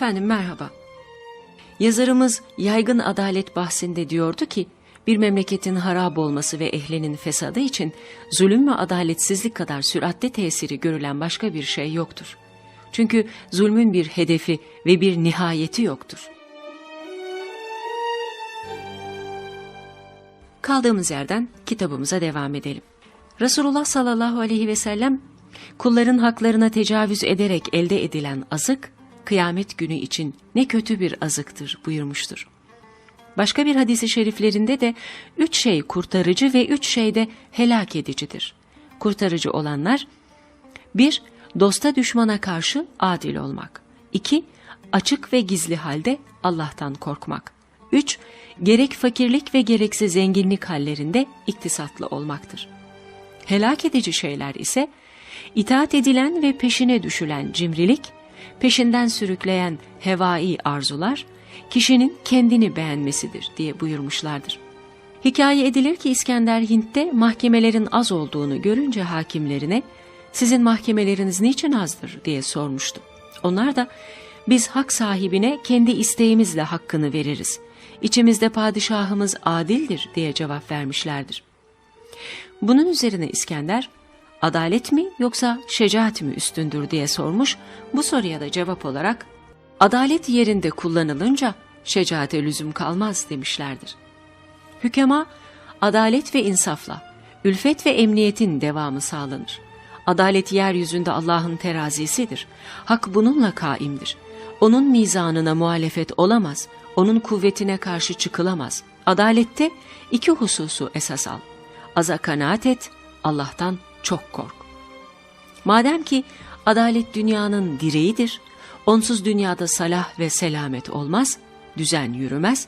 Efendim merhaba. Yazarımız yaygın adalet bahsinde diyordu ki, bir memleketin harap olması ve ehlinin fesadı için zulüm ve adaletsizlik kadar süratle tesiri görülen başka bir şey yoktur. Çünkü zulmün bir hedefi ve bir nihayeti yoktur. Kaldığımız yerden kitabımıza devam edelim. Resulullah sallallahu aleyhi ve sellem kulların haklarına tecavüz ederek elde edilen azık kıyamet günü için ne kötü bir azıktır buyurmuştur. Başka bir hadisi şeriflerinde de üç şey kurtarıcı ve üç şey de helak edicidir. Kurtarıcı olanlar bir Dosta düşmana karşı adil olmak. 2. Açık ve gizli halde Allah'tan korkmak. 3. Gerek fakirlik ve gerekse zenginlik hallerinde iktisatlı olmaktır. Helak edici şeyler ise itaat edilen ve peşine düşülen cimrilik, peşinden sürükleyen hevai arzular, kişinin kendini beğenmesidir diye buyurmuşlardır. Hikaye edilir ki İskender Hint'te mahkemelerin az olduğunu görünce hakimlerine sizin mahkemeleriniz niçin azdır diye sormuştu. Onlar da biz hak sahibine kendi isteğimizle hakkını veririz. İçimizde padişahımız adildir diye cevap vermişlerdir. Bunun üzerine İskender, adalet mi yoksa şecaat mi üstündür diye sormuş. Bu soruya da cevap olarak, adalet yerinde kullanılınca şecaate lüzum kalmaz demişlerdir. Hükema, adalet ve insafla, ülfet ve emniyetin devamı sağlanır. Adalet yeryüzünde Allah'ın terazisidir. Hak bununla kaimdir. Onun mizanına muhalefet olamaz, onun kuvvetine karşı çıkılamaz. Adalette iki hususu esas al. Aza kanaat et, Allah'tan çok kork. Madem ki adalet dünyanın direğidir, onsuz dünyada salah ve selamet olmaz, düzen yürümez,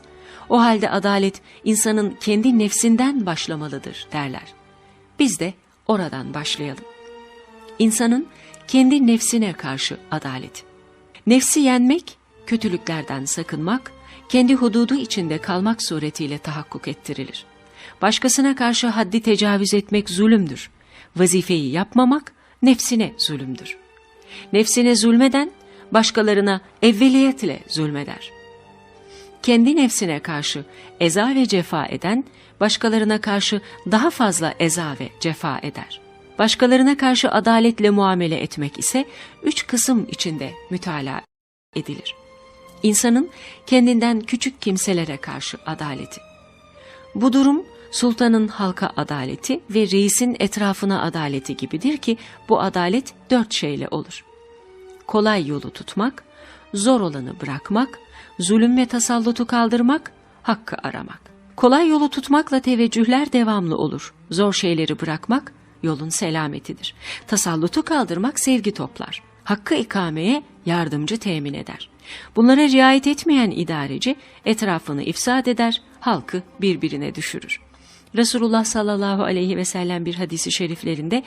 o halde adalet insanın kendi nefsinden başlamalıdır derler. Biz de oradan başlayalım insanın kendi nefsine karşı adalet. Nefsi yenmek, kötülüklerden sakınmak, kendi hududu içinde kalmak suretiyle tahakkuk ettirilir. Başkasına karşı haddi tecavüz etmek zulümdür. Vazifeyi yapmamak nefsine zulümdür. Nefsine zulmeden başkalarına evveliyetle zulmeder. Kendi nefsine karşı eza ve cefa eden başkalarına karşı daha fazla eza ve cefa eder. Başkalarına karşı adaletle muamele etmek ise üç kısım içinde mütalaa edilir. İnsanın kendinden küçük kimselere karşı adaleti. Bu durum sultanın halka adaleti ve reisin etrafına adaleti gibidir ki bu adalet dört şeyle olur. Kolay yolu tutmak, zor olanı bırakmak, zulüm ve tasallutu kaldırmak, hakkı aramak. Kolay yolu tutmakla teveccühler devamlı olur. Zor şeyleri bırakmak, yolun selametidir. Tasallutu kaldırmak sevgi toplar. Hakkı ikameye yardımcı temin eder. Bunlara riayet etmeyen idareci etrafını ifsad eder, halkı birbirine düşürür. Resulullah sallallahu aleyhi ve sellem bir hadisi şeriflerinde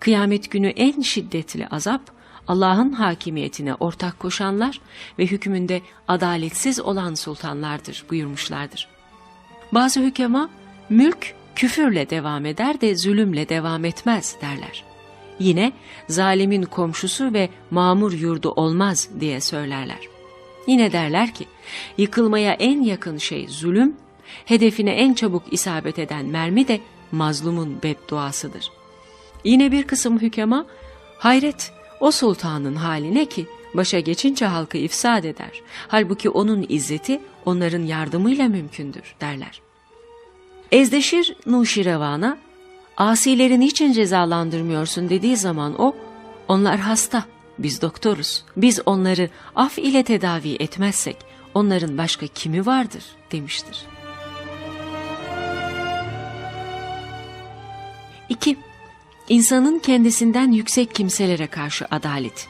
kıyamet günü en şiddetli azap Allah'ın hakimiyetine ortak koşanlar ve hükmünde adaletsiz olan sultanlardır buyurmuşlardır. Bazı hükema mülk küfürle devam eder de zulümle devam etmez derler. Yine zalimin komşusu ve mamur yurdu olmaz diye söylerler. Yine derler ki yıkılmaya en yakın şey zulüm, hedefine en çabuk isabet eden mermi de mazlumun bedduasıdır. Yine bir kısım hükema hayret o sultanın haline ki başa geçince halkı ifsad eder. Halbuki onun izzeti onların yardımıyla mümkündür derler. Ezdeşir Nuşirevan'a asileri niçin cezalandırmıyorsun dediği zaman o onlar hasta biz doktoruz biz onları af ile tedavi etmezsek onların başka kimi vardır demiştir. 2. İnsanın kendisinden yüksek kimselere karşı adalet.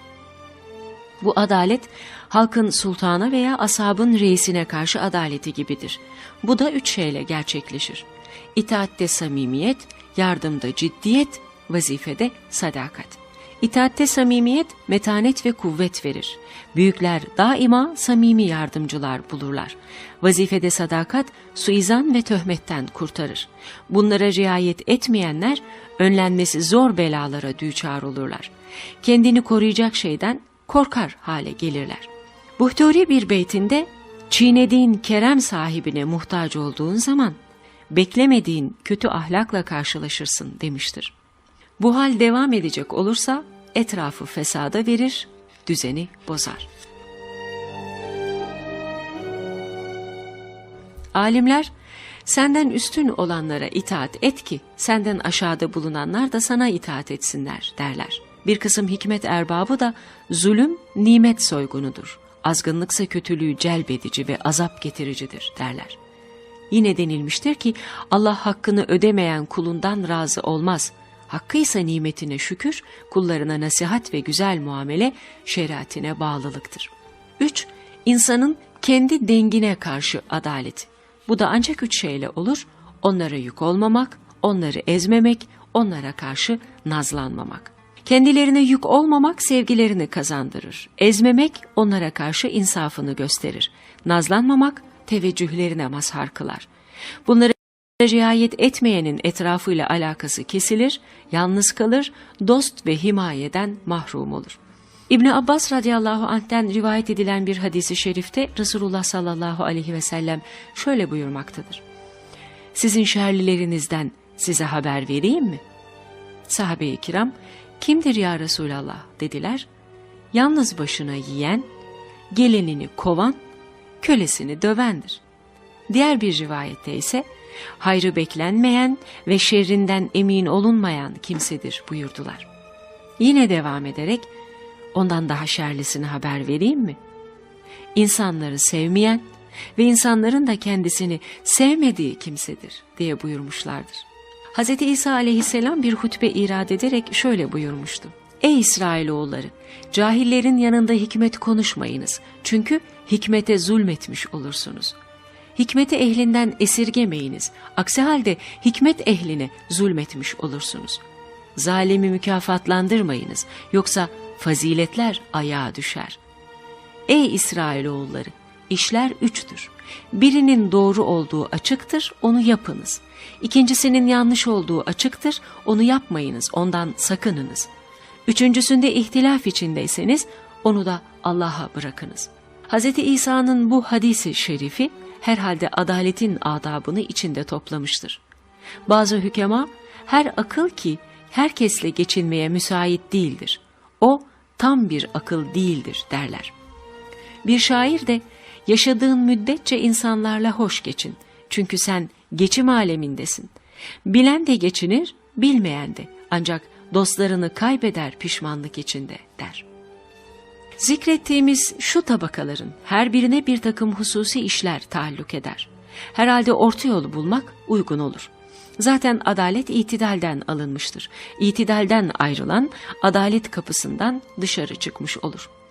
Bu adalet halkın sultana veya asabın reisine karşı adaleti gibidir. Bu da üç şeyle gerçekleşir. İtaatte samimiyet, yardımda ciddiyet, vazifede sadakat. İtaatte samimiyet, metanet ve kuvvet verir. Büyükler daima samimi yardımcılar bulurlar. Vazifede sadakat, suizan ve töhmetten kurtarır. Bunlara riayet etmeyenler, önlenmesi zor belalara düçar olurlar. Kendini koruyacak şeyden korkar hale gelirler. Buhturi bir beytinde çiğnediğin kerem sahibine muhtaç olduğun zaman beklemediğin kötü ahlakla karşılaşırsın demiştir. Bu hal devam edecek olursa etrafı fesada verir, düzeni bozar. Alimler senden üstün olanlara itaat et ki senden aşağıda bulunanlar da sana itaat etsinler derler. Bir kısım hikmet erbabı da zulüm nimet soygunudur. Azgınlıksa kötülüğü celbedici ve azap getiricidir derler. Yine denilmiştir ki Allah hakkını ödemeyen kulundan razı olmaz. Hakkıysa nimetine şükür, kullarına nasihat ve güzel muamele şeriatine bağlılıktır. 3. İnsanın kendi dengine karşı adaleti. Bu da ancak üç şeyle olur. Onlara yük olmamak, onları ezmemek, onlara karşı nazlanmamak. Kendilerine yük olmamak sevgilerini kazandırır. Ezmemek onlara karşı insafını gösterir. Nazlanmamak teveccühlerine mazhar kılar. Bunları riayet etmeyenin etrafıyla alakası kesilir, yalnız kalır, dost ve himayeden mahrum olur. İbni Abbas radıyallahu anh'ten rivayet edilen bir hadisi şerifte Resulullah sallallahu aleyhi ve sellem şöyle buyurmaktadır. Sizin şerlilerinizden size haber vereyim mi? Sahabe-i kiram, kimdir ya Resulallah dediler. Yalnız başına yiyen, gelenini kovan, kölesini dövendir. Diğer bir rivayette ise hayrı beklenmeyen ve şerrinden emin olunmayan kimsedir buyurdular. Yine devam ederek ondan daha şerlisini haber vereyim mi? İnsanları sevmeyen ve insanların da kendisini sevmediği kimsedir diye buyurmuşlardır. Hz. İsa aleyhisselam bir hutbe irad ederek şöyle buyurmuştu. Ey İsrailoğulları! Cahillerin yanında hikmet konuşmayınız. Çünkü hikmete zulmetmiş olursunuz. Hikmeti ehlinden esirgemeyiniz. Aksi halde hikmet ehline zulmetmiş olursunuz. Zalimi mükafatlandırmayınız. Yoksa faziletler ayağa düşer. Ey İsrailoğulları! İşler üçtür. Birinin doğru olduğu açıktır, onu yapınız. İkincisinin yanlış olduğu açıktır, onu yapmayınız, ondan sakınınız. Üçüncüsünde ihtilaf içindeyseniz, onu da Allah'a bırakınız. Hz. İsa'nın bu hadisi şerifi, herhalde adaletin adabını içinde toplamıştır. Bazı hükema, her akıl ki herkesle geçinmeye müsait değildir. O, tam bir akıl değildir derler. Bir şair de, yaşadığın müddetçe insanlarla hoş geçin. Çünkü sen geçim alemindesin. Bilen de geçinir, bilmeyen de. Ancak dostlarını kaybeder pişmanlık içinde der. Zikrettiğimiz şu tabakaların her birine bir takım hususi işler taalluk eder. Herhalde orta yolu bulmak uygun olur. Zaten adalet itidalden alınmıştır. İtidalden ayrılan adalet kapısından dışarı çıkmış olur.''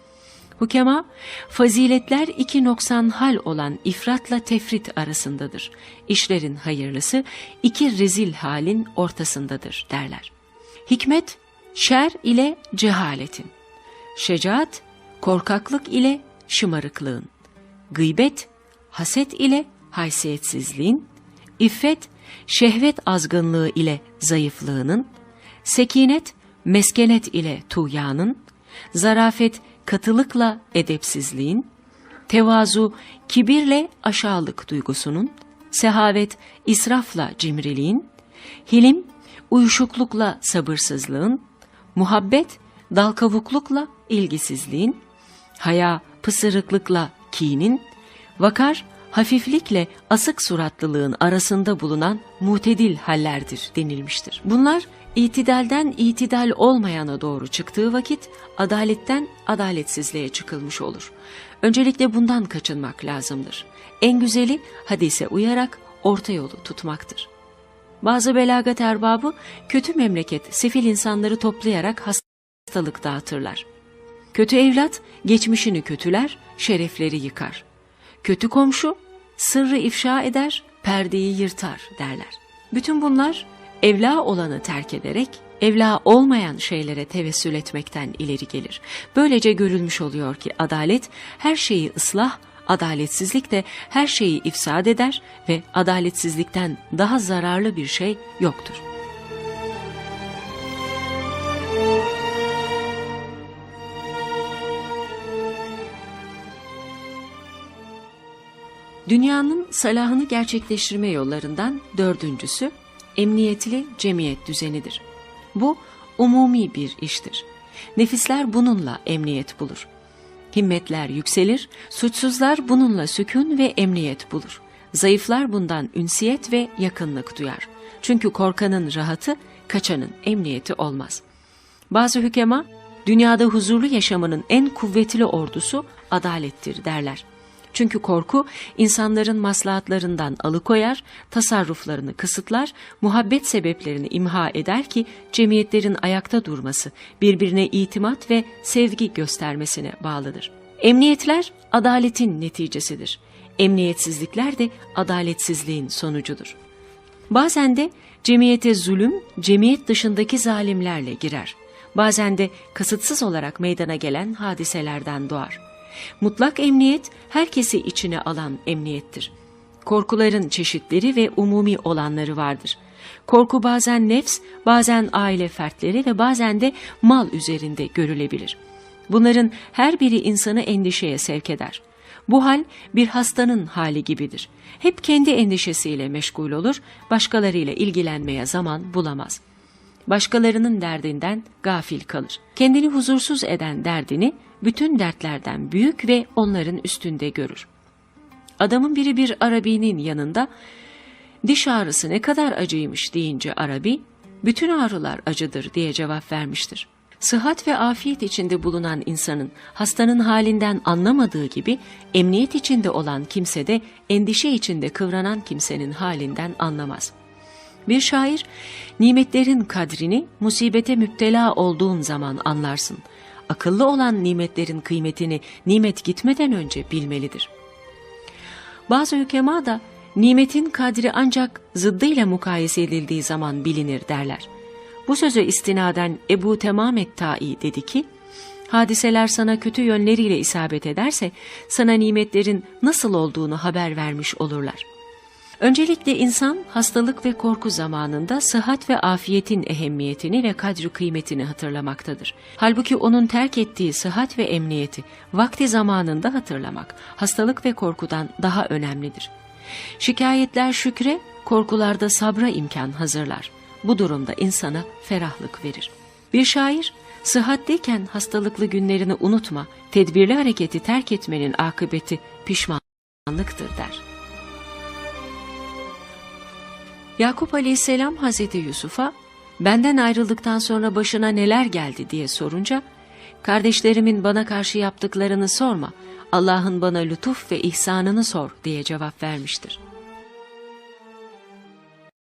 Hukema, faziletler iki noksan hal olan ifratla tefrit arasındadır. İşlerin hayırlısı iki rezil halin ortasındadır derler. Hikmet, şer ile cehaletin. Şecaat, korkaklık ile şımarıklığın. Gıybet, haset ile haysiyetsizliğin. İffet, şehvet azgınlığı ile zayıflığının. Sekinet, meskenet ile tuğyanın. Zarafet, katılıkla edepsizliğin, tevazu kibirle aşağılık duygusunun, sehavet israfla cimriliğin, hilim uyuşuklukla sabırsızlığın, muhabbet dalkavuklukla ilgisizliğin, haya pısırıklıkla kinin, vakar hafiflikle asık suratlılığın arasında bulunan mutedil hallerdir denilmiştir. Bunlar İtidalden itidal olmayana doğru çıktığı vakit adaletten adaletsizliğe çıkılmış olur. Öncelikle bundan kaçınmak lazımdır. En güzeli hadise uyarak orta yolu tutmaktır. Bazı belagat erbabı kötü memleket sefil insanları toplayarak hastalık dağıtırlar. Kötü evlat geçmişini kötüler, şerefleri yıkar. Kötü komşu sırrı ifşa eder, perdeyi yırtar derler. Bütün bunlar evla olanı terk ederek evla olmayan şeylere tevessül etmekten ileri gelir. Böylece görülmüş oluyor ki adalet her şeyi ıslah, adaletsizlik de her şeyi ifsad eder ve adaletsizlikten daha zararlı bir şey yoktur. Dünyanın salahını gerçekleştirme yollarından dördüncüsü emniyetli cemiyet düzenidir. Bu umumi bir iştir. Nefisler bununla emniyet bulur. Himmetler yükselir, suçsuzlar bununla sükun ve emniyet bulur. Zayıflar bundan ünsiyet ve yakınlık duyar. Çünkü korkanın rahatı, kaçanın emniyeti olmaz. Bazı hükema, dünyada huzurlu yaşamanın en kuvvetli ordusu adalettir derler. Çünkü korku insanların maslahatlarından alıkoyar, tasarruflarını kısıtlar, muhabbet sebeplerini imha eder ki cemiyetlerin ayakta durması, birbirine itimat ve sevgi göstermesine bağlıdır. Emniyetler adaletin neticesidir. Emniyetsizlikler de adaletsizliğin sonucudur. Bazen de cemiyete zulüm, cemiyet dışındaki zalimlerle girer. Bazen de kasıtsız olarak meydana gelen hadiselerden doğar. Mutlak emniyet herkesi içine alan emniyettir. Korkuların çeşitleri ve umumi olanları vardır. Korku bazen nefs, bazen aile fertleri ve bazen de mal üzerinde görülebilir. Bunların her biri insanı endişeye sevk eder. Bu hal bir hastanın hali gibidir. Hep kendi endişesiyle meşgul olur, başkalarıyla ilgilenmeye zaman bulamaz. Başkalarının derdinden gafil kalır. Kendini huzursuz eden derdini bütün dertlerden büyük ve onların üstünde görür. Adamın biri bir Arabi'nin yanında diş ağrısı ne kadar acıymış deyince Arabi, bütün ağrılar acıdır diye cevap vermiştir. Sıhhat ve afiyet içinde bulunan insanın hastanın halinden anlamadığı gibi emniyet içinde olan kimse de endişe içinde kıvranan kimsenin halinden anlamaz. Bir şair, nimetlerin kadrini musibete müptela olduğun zaman anlarsın. Akıllı olan nimetlerin kıymetini nimet gitmeden önce bilmelidir. Bazı hükema da nimetin kadri ancak zıddıyla mukayese edildiği zaman bilinir derler. Bu söze istinaden Ebu Temamet Ta'i dedi ki, hadiseler sana kötü yönleriyle isabet ederse sana nimetlerin nasıl olduğunu haber vermiş olurlar. Öncelikle insan hastalık ve korku zamanında sıhhat ve afiyetin ehemmiyetini ve kadri kıymetini hatırlamaktadır. Halbuki onun terk ettiği sıhhat ve emniyeti vakti zamanında hatırlamak hastalık ve korkudan daha önemlidir. Şikayetler şükre, korkularda sabra imkan hazırlar. Bu durumda insana ferahlık verir. Bir şair, sıhhatteyken hastalıklı günlerini unutma, tedbirli hareketi terk etmenin akıbeti pişmanlıktır der. Yakup Aleyhisselam Hazreti Yusuf'a benden ayrıldıktan sonra başına neler geldi diye sorunca kardeşlerimin bana karşı yaptıklarını sorma Allah'ın bana lütuf ve ihsanını sor diye cevap vermiştir.